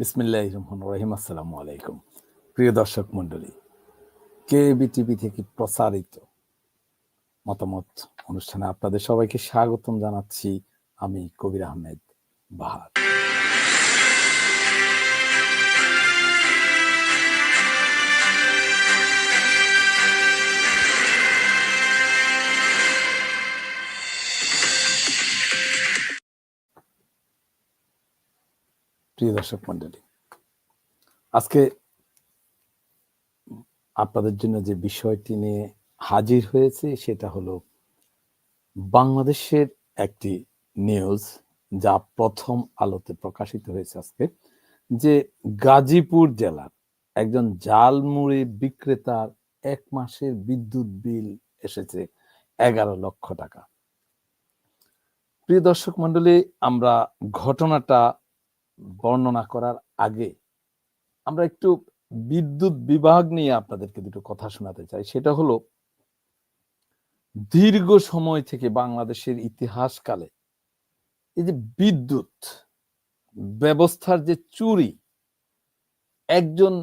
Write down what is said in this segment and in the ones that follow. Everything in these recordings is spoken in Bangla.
বিসমিল্লাহ রহমান রহিম। আসসালামু আলাইকুম। প্রিয় দর্শক মন্ডলী কে বিটিভি থেকে প্রসারিত মতামত অনুষ্ঠানে আপনাদের সবাইকে স্বাগতম জানাচ্ছি আমি কবির আহমেদ বাহার। প্রিয় দর্শক মন্ডলী আজকে আপনাদের জন্য যে বিষয়টি নিয়ে হাজির হয়েছে সেটা হলো বাংলাদেশের একটি নিউজ যা প্রথম আলোতে প্রকাশিত হয়েছে আজকে, যে গাজীপুর জেলার একজন জালমুড়ি বিক্রেতার এক মাসের বিদ্যুৎ বিল এসেছে এগারো লক্ষ টাকা। প্রিয় দর্শক মন্ডলী আমরা ঘটনাটা বর্ণনা করার আগে আমরা একটু বিদ্যুৎ বিভাগ নিয়ে আপনাদেরকে দুটো কথা শোনাতে চাই। সেটা হলো, দীর্ঘ সময় থেকে বাংলাদেশের ইতিহাসকালে এই যে বিদ্যুৎ ব্যবস্থার যে চুরি, একজন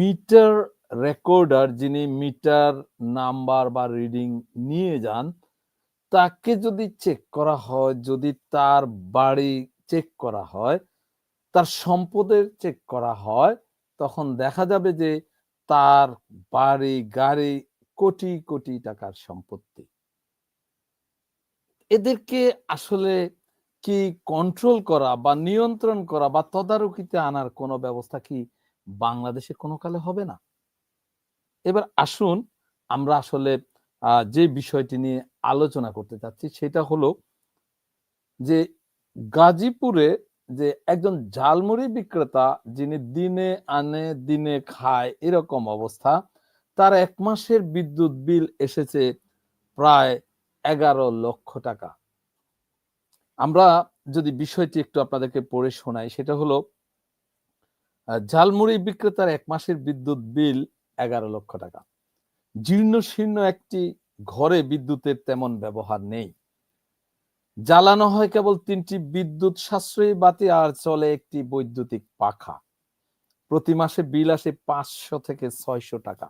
মিটার রেকর্ডার যিনি মিটার, নাম্বার বা রিডিং নিয়ে যান, তাকে যদি চেক করা হয়, যদি তার বাড়ি চেক করা হয় তার সম্পদের চেক করা হয়, তখন দেখা যাবে যে তার বাড়ি, গাড়ি কোটি কোটি টাকার সম্পত্তি। এদেরকে আসলে কি কন্ট্রোল করা বা নিয়ন্ত্রণ করা বা তদারকিতে আনার কোনো ব্যবস্থা কি বাংলাদেশে কোনো কালে হবে না? এবার আসুন আমরা আসলে যে বিষয়টি নিয়ে আলোচনা করতে চাচ্ছি সেটা হলো যে গাজীপুরে যে একজন ঝালমুড়ি বিক্রেতা যিনি দিনে আনে, দিনে খায় এরকম অবস্থা, তার এক মাসের বিদ্যুৎ বিল এসেছে প্রায় এগারো লক্ষ টাকা। আমরা যদি বিষয়টি একটু আপনাদেরকে পড়ে শোনাই, সেটা হলো ঝালমুড়ি বিক্রেতার এক মাসের বিদ্যুৎ বিল এগারো লক্ষ টাকা। জীর্ণ শীর্ণ একটি ঘরে বিদ্যুতের তেমন ব্যবহার নেই। জ্বালানো হয় কেবল তিনটি বিদ্যুৎ সাশ্রয়ী বাতি আর চলে একটি বৈদ্যুতিক পাখা। প্রতি মাসে বিল আসে পাঁচশো থেকে ছয়শো টাকা।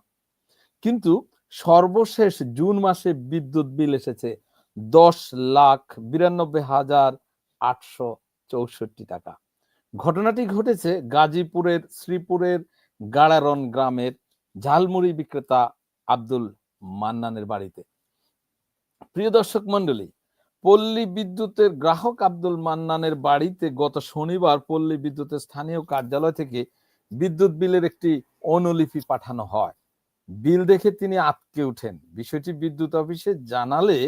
কিন্তু সর্বশেষ জুন মাসে বিদ্যুৎ বিল এসেছে দশ লাখ বিরানব্বই হাজার আটশো চৌষট্টি টাকা। ঘটনাটি ঘটেছে গাজীপুরের শ্রীপুরের গাড়ারন গ্রামের ঝালমুড়ি বিক্রেতা আব্দুল মান্নানের বাড়িতে। প্রিয় দর্শক মন্ডলী পল্লী বিদ্যুতের গ্রাহক আব্দুল মান্নানের বাড়িতে গত শনিবার পল্লী বিদ্যুতের স্থানীয় কার্যালয় থেকে বিদ্যুৎ বিলের একটি অনুলিপি পাঠানো হয়। বিল দেখে তিনি আটকে উঠেন। বিষয়টি বিদ্যুৎ অফিসে জানালে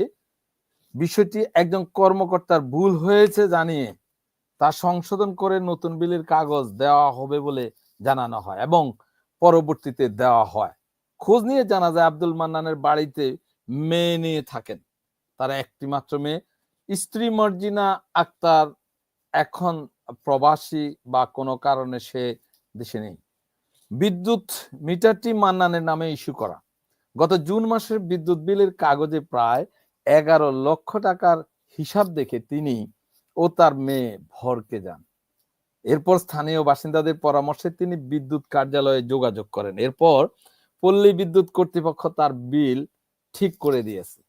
বিষয়টি একজন কর্মকর্তার ভুল হয়েছে জানিয়ে তা সংশোধন করে নতুন বিলের কাগজ দেওয়া হবে বলে জানানো হয় এবং পরবর্তীতে দেওয়া হয়। খোঁজ নিয়ে জানা যায় আব্দুল মান্নানের বাড়িতে মেয়ে নিয়ে থাকেন। তার একটি মাত্র মেয়ে। স্ত্রী মর্জিনা আক্তার এখন প্রবাসী বা কোনো কারণে সে দেশে নেই। বিদ্যুৎ মিটারটি মান্নানের নামে ইস্যু করা। গত জুন মাসের বিদ্যুৎ বিলের কাগজে প্রায় এগারো লক্ষ টাকার হিসাব দেখে তিনি ও তার মেয়ে ভরকে যান। এরপর স্থানীয় বাসিন্দাদের পরামর্শে তিনি বিদ্যুৎ কার্যালয়ে যোগাযোগ করেন। এরপর পল্লী বিদ্যুৎ কর্তৃপক্ষ তার বিল ঠিক করে দিয়েছে।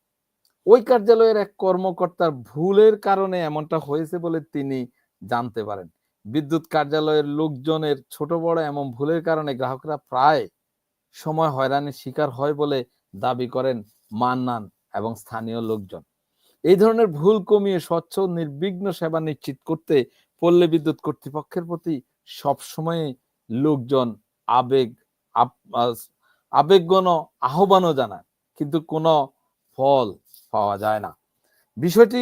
ওই কার্যালয়ের এক কর্মকর্তার ভুলের কারণে এমনটা হয়েছে বলে তিনি জানতে পারেন। বিদ্যুৎ কার্যালয়ের লোকজনের ছোট বড় এমন ভুলের কারণে গ্রাহকরা প্রায় সময় হয়রানির শিকার হয় বলে দাবি করেন মান্নান এবং স্থানীয় লোকজন। এই ধরনের ভুল কমিয়ে স্বচ্ছ নির্বিঘ্ন সেবা নিশ্চিত করতে পল্লী বিদ্যুৎ কর্তৃপক্ষের প্রতি সবসময় লোকজন আবেগ আবেগগণ আহ্বানও জানায়। কিন্তু কোনো ফল পাওয়া যায় না। বিষয়টি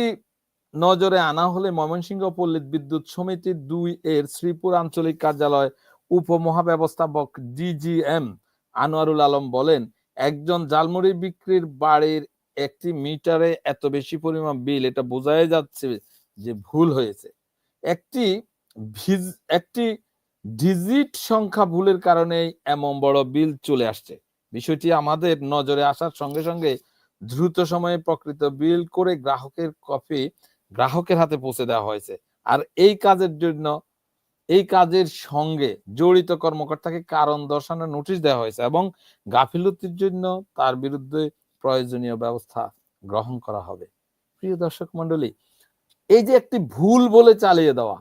নজরে আনা হলে ময়মনসিংহ পল্লী বিদ্যুৎ সমিতি দুই এর শ্রীপুর আঞ্চলিক কার্যালয় উপমহাব্যবস্থাপক ডিজিএম আনোয়ারুল আলম বলেন, একজন জালমুড়ি বিক্রির বাড়ির একটি মিটারে এত বেশি পরিমাণ বিল, এটা বোঝাই যাচ্ছে যে ভুল হয়েছে। একটি একটি ডিজিট সংখ্যা ভুলের কারণে এমন বড় বিল চলে আসছে। বিষয়টি আমাদের নজরে আসার সঙ্গে সঙ্গে দ্রুত সময়ে প্রকৃত বিল করে গ্রাহকের কপি গ্রাহকের হাতে পৌঁছে দেওয়া হয়েছে। আর এই কাজের জন্য, এই কাজের সঙ্গে জড়িত কর্মকর্তাকে কারণ দর্শানোর নোটিশ দেওয়া হয়েছে এবং গাফিলতির জন্য তার বিরুদ্ধে প্রয়োজনীয় ব্যবস্থা গ্রহণ করা হবে। প্রিয় দর্শক মন্ডলী এই যে একটি ভুল বলে চালিয়ে দেওয়া,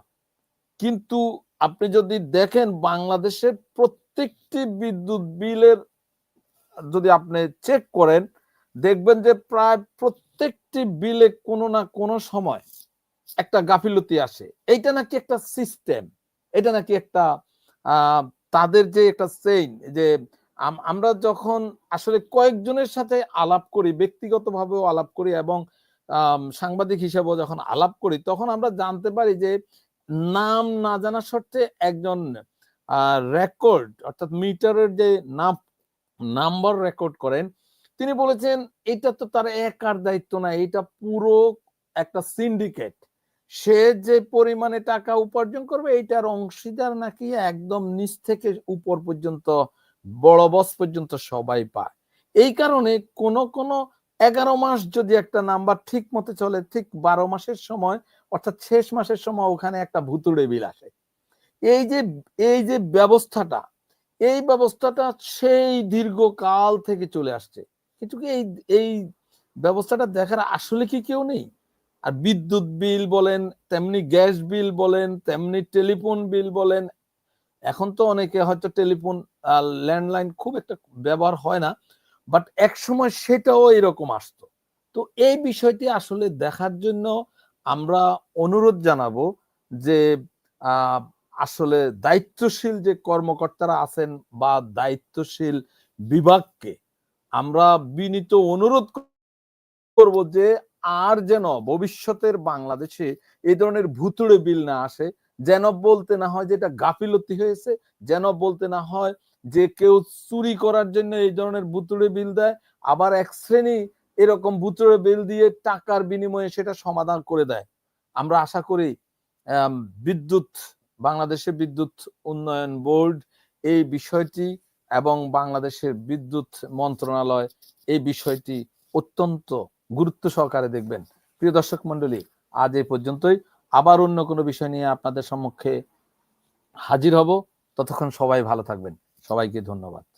কিন্তু আপনি যদি দেখেন বাংলাদেশের প্রত্যেকটি বিদ্যুৎ বিলের যদি আপনি চেক করেন দেখবেন যে প্রায় প্রত্যেকটি বিলে কোনো না কোনো সময় একটা গাফিলতি আসে। এইটা নাকি একটা সিস্টেম এটা নাকি একটা তাদের যে একটা সেইন যে আম- আমরা যখন আসলে কয়েকজনের সাথে আলাপ করি, ব্যক্তিগতভাবেও আলাপ করি এবং সাংবাদিক হিসাবেও যখন আলাপ করি, তখন আমরা জানতে পারি যে নাম না জানা সত্ত্বে একজন রেকর্ড অর্থাৎ মিটারের যে নাম নাম্বার রেকর্ড করেন তিনি বলেছেন, এটা তো তার একার দায়িত্ব না, এটা পুরো একটা সিন্ডিকেট সে যে পরিমাণে টাকা উপার্জন করবে এইটার অংশীদার নাকি একদম নিচ থেকে উপর পর্যন্ত, বড় বস পর্যন্ত সবাই পায়। এই কারণে কোন কোন এগারো মাস যদি একটা নাম্বার ঠিক মতো চলে, ঠিক বারো মাসের সময়, অর্থাৎ শেষ মাসের সময় ওখানে একটা ভুতুড়ে বিল আসে। এই যে এই যে ব্যবস্থাটা, এই ব্যবস্থাটা সেই দীর্ঘকাল থেকে চলে আসছে। কিন্তু কি এই এই ব্যবস্থাটা দেখার আসলে কি কেউ নেই? আর বিদ্যুৎ বিল বলেন, তেমনি গ্যাস বিল বলেন, তেমনি টেলিফোন বিল বলেন, এখন তো অনেকে হয়তো টেলিফোন ল্যান্ডলাইন খুব একটা ব্যবহার হয় না, বাট এক সময় সেটাও এরকম আসতো। তো এই বিষয়টি আসলে দেখার জন্য আমরা অনুরোধ জানাব যে আসলে দায়িত্বশীল যে কর্মকর্তারা আছেন বা দায়িত্বশীল বিভাগকে আমরা বিনীত অনুরোধ করব যে আর যেন ভবিষ্যতের বাংলাদেশে এই ধরনের ভুতুড়ে বিল না আসে, যেন বলতে না হয় যে এটা গাফিলতি হয়েছে, যেন বলতে না হয় যে কেউ চুরি করার জন্য এই ধরনের ভুতুড়ে বিল দেয়, আবার এক শ্রেণি এরকম ভুতুড়ে বিল দিয়ে টাকার বিনিময়ে সেটা সমাধান করে দেয়। আমরা আশা করি বিদ্যুৎ, বাংলাদেশে বিদ্যুৎ উন্নয়ন বোর্ড এই বিষয়টি এবং বাংলাদেশের বিদ্যুৎ মন্ত্রণালয় এই বিষয়টি অত্যন্ত গুরুত্ব সহকারে দেখবেন। প্রিয় দর্শক মন্ডলী আজ এই পর্যন্তই। আবার অন্য কোনো বিষয় নিয়ে আপনাদের সম্মুখে হাজির হব। ততক্ষণ সবাই ভালো থাকবেন। সবাইকে ধন্যবাদ।